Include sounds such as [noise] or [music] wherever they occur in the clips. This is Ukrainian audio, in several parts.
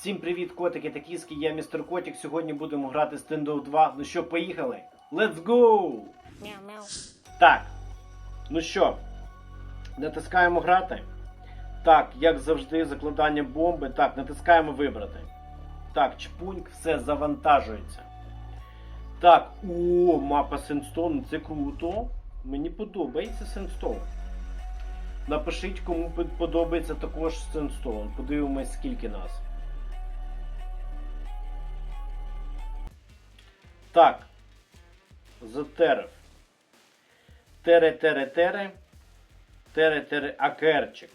Всім привіт, котики та кіски, я містер Котик. Сьогодні будемо грати Standoff 2. Ну що, поїхали? Let's go! Мяу мяу. Так. Ну що, натискаємо грати. Так, як завжди, закладання бомби. Так, натискаємо вибрати. Так, чпуньк, все завантажується. Так, о, мапа Сенстоун, це круто. Мені подобається Сенстоун. Напишіть, кому подобається також Сенстоун. Подивимось, скільки нас. Так. Затерев. Тере-тере-тере. Тере-тере акерчик.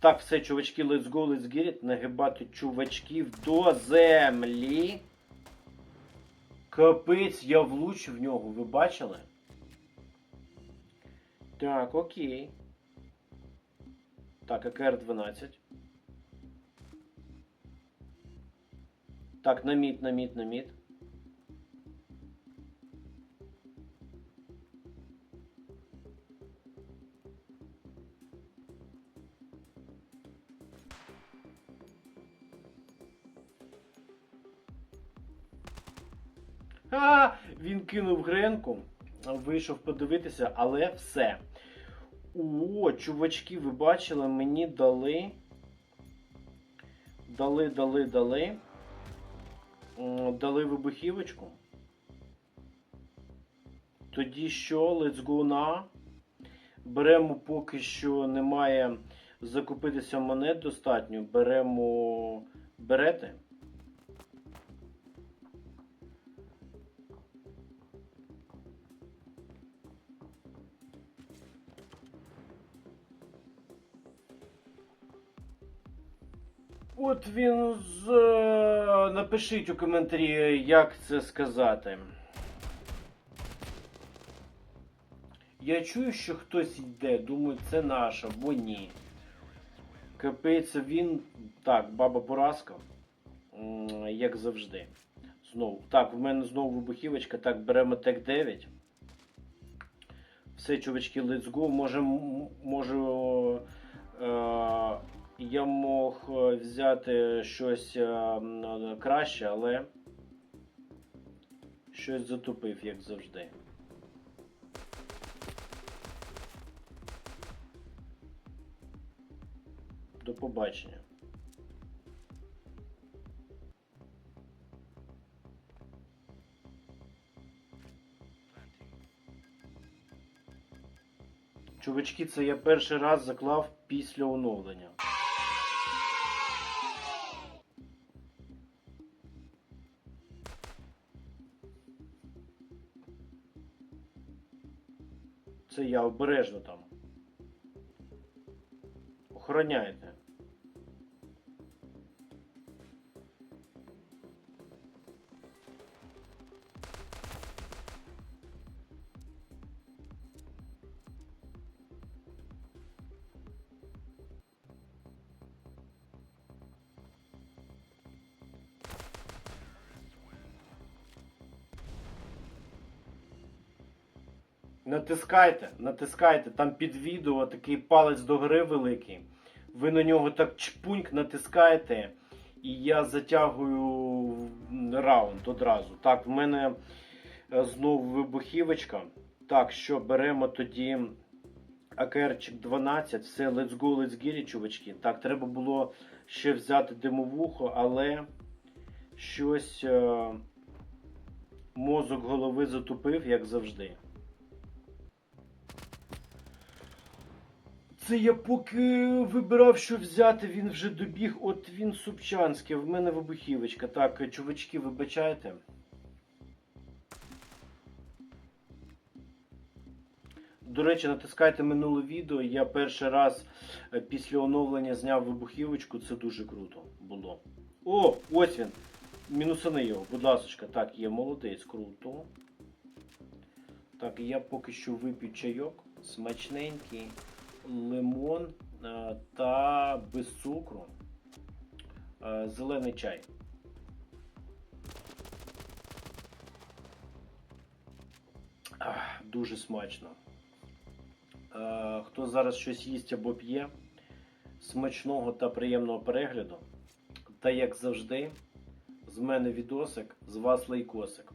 Так, все, чувачки, let's go, let's get it. Нагибати чувачків до землі. Капець, я влучив в нього, ви бачили? Так, окей. Так, АКР 12. Так, на мід, на мід, на мід. А, він кинув гренку, вийшов подивитися, але все. О, чувачки, ви бачили, мені дали. Дали, дали, дали. Дали вибухівочку. Тоді що, let's go на. Беремо поки що немає закупитися монет достатньо. Беремо. Берете? От він з. е, Напишіть у коментарі, як це сказати. Я чую, що хтось йде. Думаю, це наш або ні. Капець, він. Так, баба Бураска. М, Як завжди. Знову. Так, в мене знову вибухівочка. Так, беремо тек 9. Все, чувачки, let's go. Може, можу. Е- я мог е, взяти щось е, краще, але щось затупив, як завжди. До побачення. Чувачки, це я перший раз заклав після оновлення. Це я обережно там. Охороняйте. Натискайте, натискайте, там під відео такий палець догори великий. Ви на нього так чпуньк натискаєте, і я затягую раунд одразу. Так, в мене е, знову вибухівочка. Так, що беремо тоді АКРчик 12. Все, let's go, let's get it, чувачки. Так, треба було ще взяти димовухо, але щось е, мозок голови затупив, як завжди. Це я поки вибирав, що взяти, він вже добіг. От він Супчанський, в мене вибухівочка. Так, чувачки, вибачайте. До речі, натискайте минуле відео. Я перший раз е, після оновлення зняв вибухівочку. Це дуже круто було. О, ось він. Мінусани його, будь ласка. Так, є молодець, круто. Так, я поки що вип'ю чайок. Смачненький лимон е, та без цукру. Е, Зелений чай. Дуже смачно. Е, Хто зараз щось їсть або п'є, смачного та приємного перегляду. Та як завжди, з мене відосик, з вас лайкосик.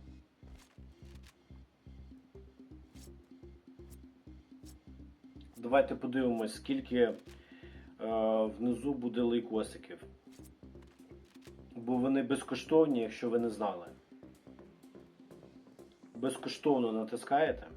Давайте подивимось, скільки е, внизу буде лейкосиків. Бо вони безкоштовні, якщо ви не знали. Безкоштовно натискаєте.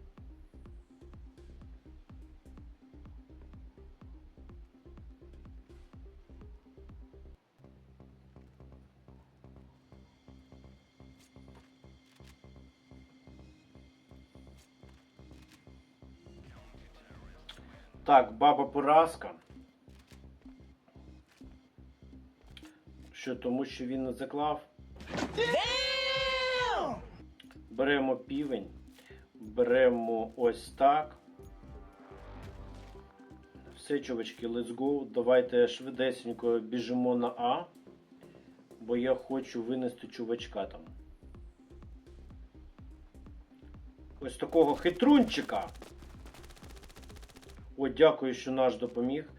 Так, баба поразка. Що, тому що він не заклав? Беремо півень. Беремо ось так. Все, чувачки, let's go. Давайте швидесенько біжимо на А. Бо я хочу винести чувачка там. Ось такого хитрунчика. О, дякую, що наш допоміг.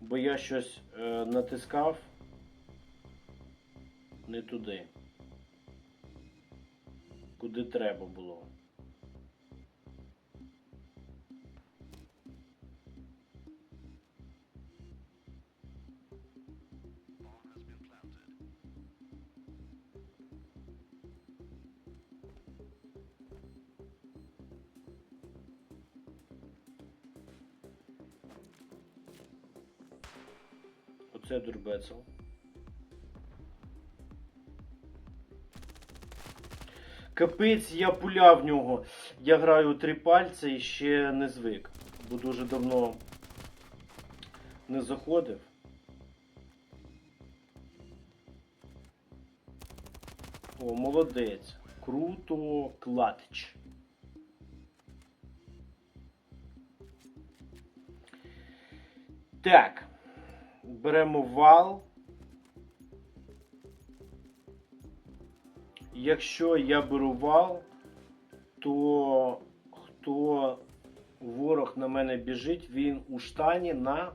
Бо я щось е, натискав не туди. Куди треба було. Капець, я пуля в нього. Я граю три пальця і ще не звик. Бо дуже давно не заходив. О, молодець. Круто клатч. Так. Беремо вал. Якщо я беру вал, то хто ворог на мене біжить, він у штані на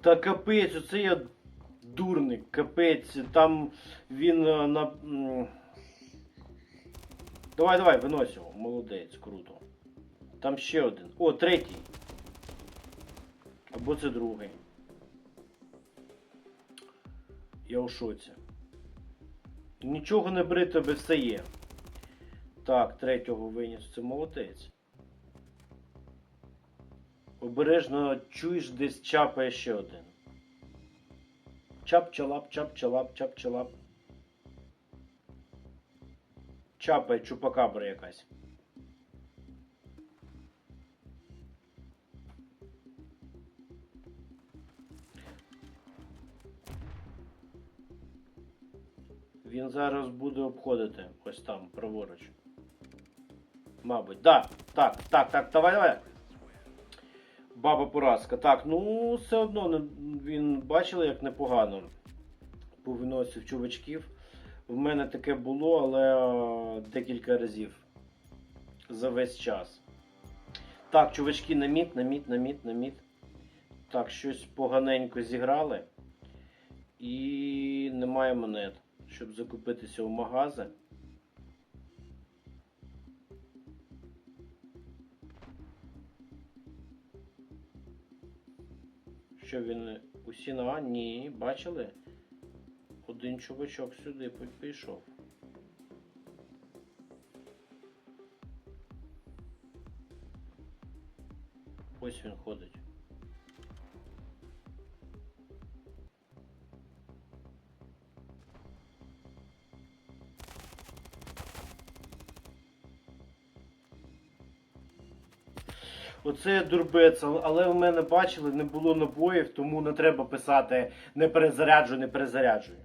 Та капець, оце я дурник, капець. Там він е, на. Давай, давай, винось його. Молодець, круто. Там ще один. О, третій. Або це другий. Я у шоці. Нічого не бери, тебе все є. Так, третього виніс. Це молодець. Обережно чуєш, десь чапає ще один. Чап-чалап, чап-чалап, чап-чалап. Чапає чупакабра якась. Він зараз буде обходити ось там, праворуч. Мабуть. Да, так, так, так, давай, давай. Баба поразка. Так, ну все одно він бачили, як непогано повиносив чувачків. В мене таке було, але декілька разів за весь час. Так, чувачки на мід, на мід, на мід, на мід. Так, щось поганенько зіграли. І немає монет, щоб закупитися у магази. Що він усі на А? Ні, бачили? Один чувачок сюди пішов. Ось він ходить. Оце дурбець, але в мене бачили, не було набоїв, тому не треба писати не перезаряджую, не перезаряджую.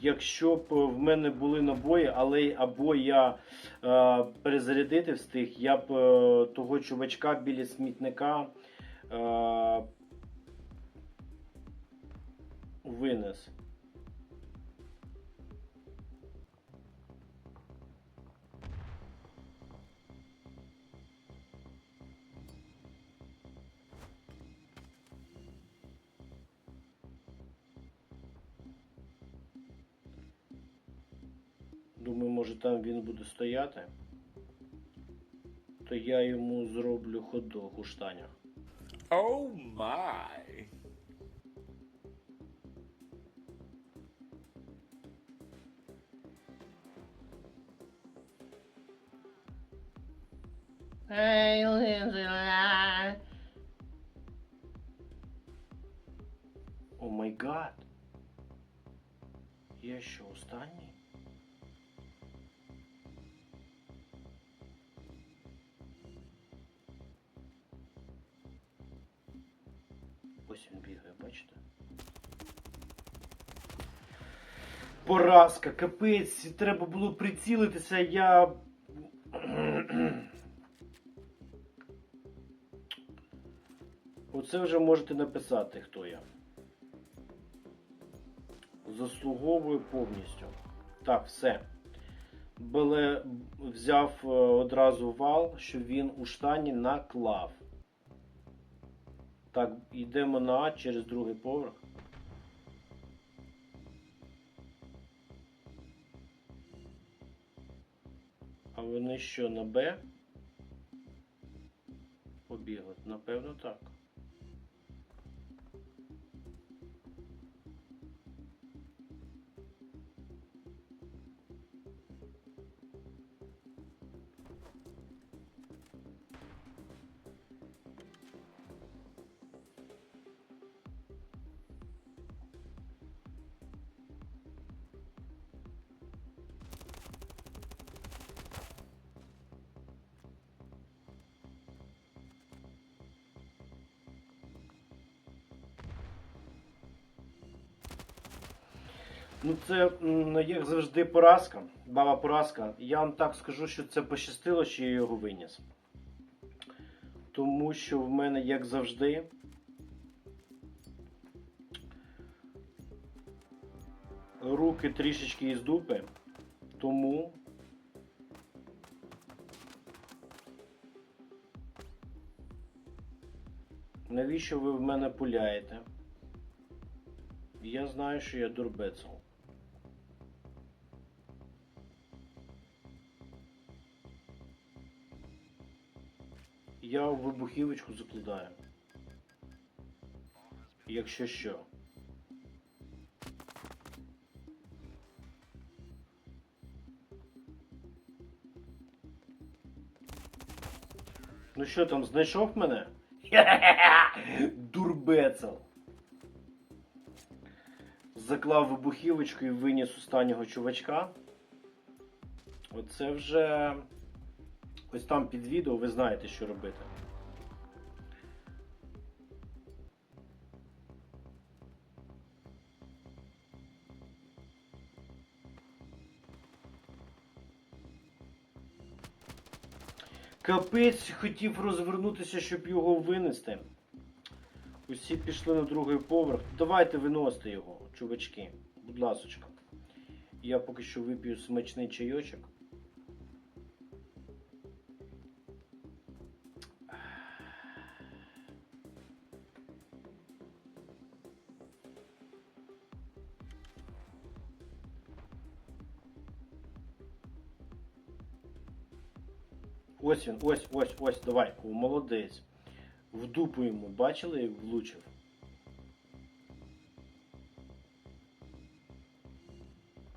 якщо б в мене були набої, але або я е, перезарядити встиг, я б е, того чувачка біля смітника е, винес. Думаю, може там він буде стояти. То я йому зроблю хот-дог у штанях. Oh my. Hey, Lindsay. О май гад. Я що, останній? Поразка, капець, треба було прицілитися, я. [clears throat] Оце вже можете написати, хто я. Заслуговую повністю. Так, все. Беле взяв е, одразу вал, що він у штані наклав. Так, йдемо на А через другий поверх. Що, на Б? Побігли? Напевно, так. Ну, це як завжди поразка. Баба поразка. Я вам так скажу, що це пощастило, що я його виніс. Тому що в мене, як завжди, руки трішечки із дупи. Тому. Навіщо ви в мене пуляєте? Я знаю, що я дурбецел. Я в вибухівочку закладаю. Якщо що. Ну що там, знайшов мене? [laughs] Дурбецел. Заклав вибухівочку і виніс останнього чувачка. Оце вже. Ось там під відео ви знаєте, що робити. Капець хотів розвернутися, щоб його винести. Усі пішли на другий поверх. Давайте виносити його, чувачки. Будь ласочка. Я поки що вип'ю смачний чайочок. Ось він, ось, ось, ось, давай. О, молодець. В дупу йому, бачили, влучив?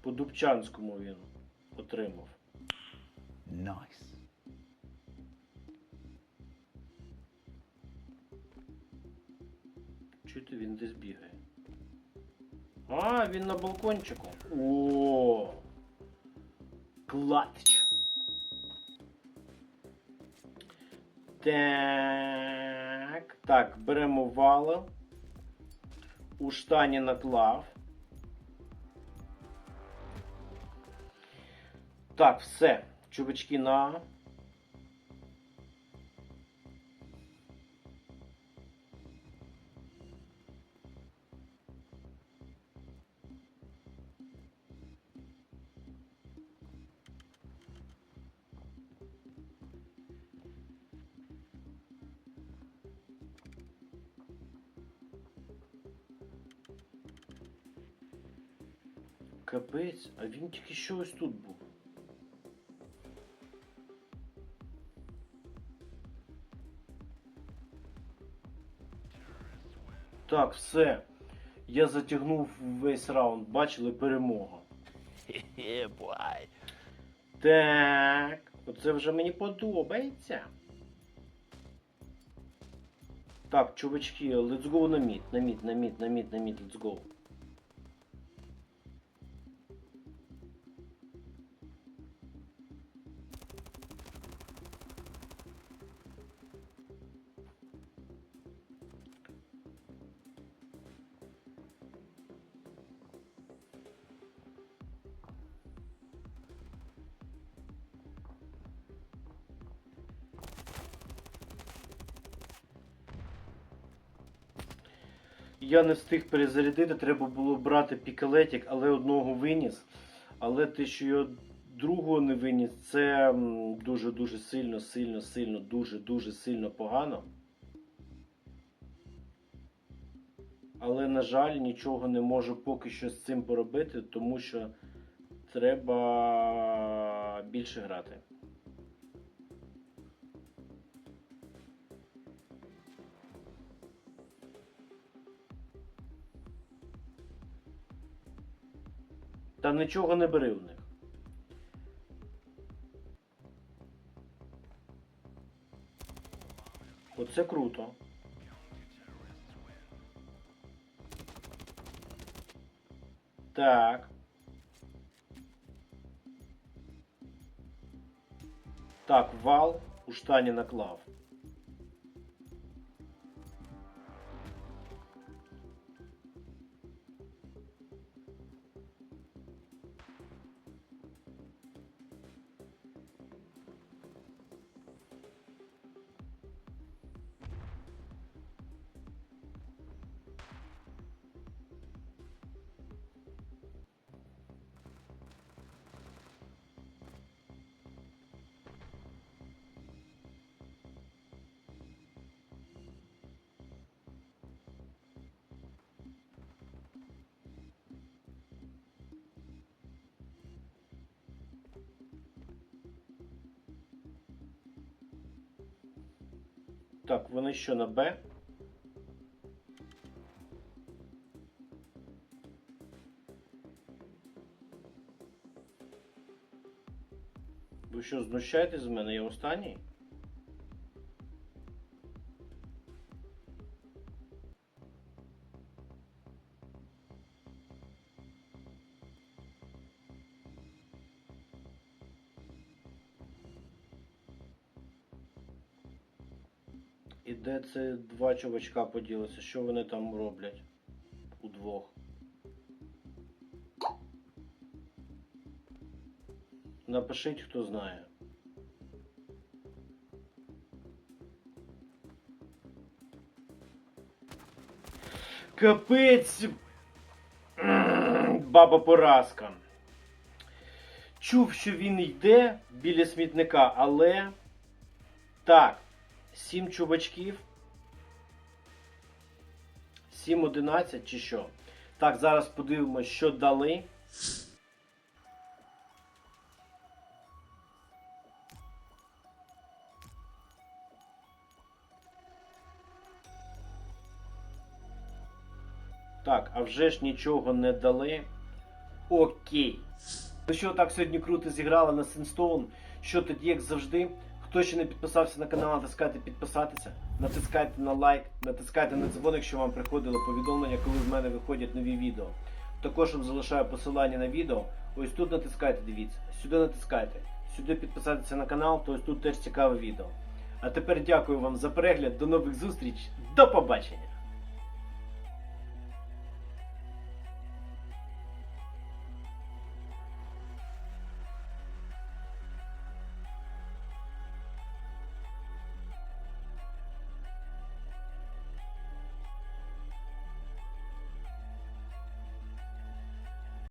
По Дубчанському він отримав. Nice. Чути він десь бігає. А, він на балкончику. О! Клатич. Так, так, беремо вала. У штані наклав. Так, все. Чубачки на. Капець, а він тільки що ось тут був. Так, все. Я затягнув весь раунд. Бачили перемога. boy. Так, оце вже мені подобається. Так, чувачки, let's go на мід, на мід, на мід, на мід, на мід, let's go. Я не встиг перезарядити, треба було брати пікалетік, але одного виніс. Але те, що я другого не виніс, це дуже-дуже сильно, сильно, сильно, дуже-дуже сильно погано. Але, на жаль, нічого не можу поки що з цим поробити, тому що треба більше грати. Та нічого не бери в них. Оце круто. Так. Так, вал у штані наклав. Так, вони що на Б? Ви що, знущаєтесь з мене? Я останній? Де це два чувачка поділися? Що вони там роблять? Удвох. Напишіть, хто знає. Капець. Баба поразка. Чув, що він йде біля смітника, але. Так. Сім чувачків. 7-11 чи що? Так, зараз подивимось, що дали. Так, а вже ж нічого не дали. Окей. Ну що, так сьогодні круто зіграли на Сенстоун. Що тоді, як завжди, хто ще не підписався на канал, натискайте підписатися, натискайте на лайк, натискайте на дзвоник, якщо вам приходило повідомлення, коли в мене виходять нові відео. Також вам залишаю посилання на відео. Ось тут натискайте, дивіться, сюди натискайте, сюди підписатися на канал, то ось тут теж цікаве відео. А тепер дякую вам за перегляд, до нових зустріч, до побачення!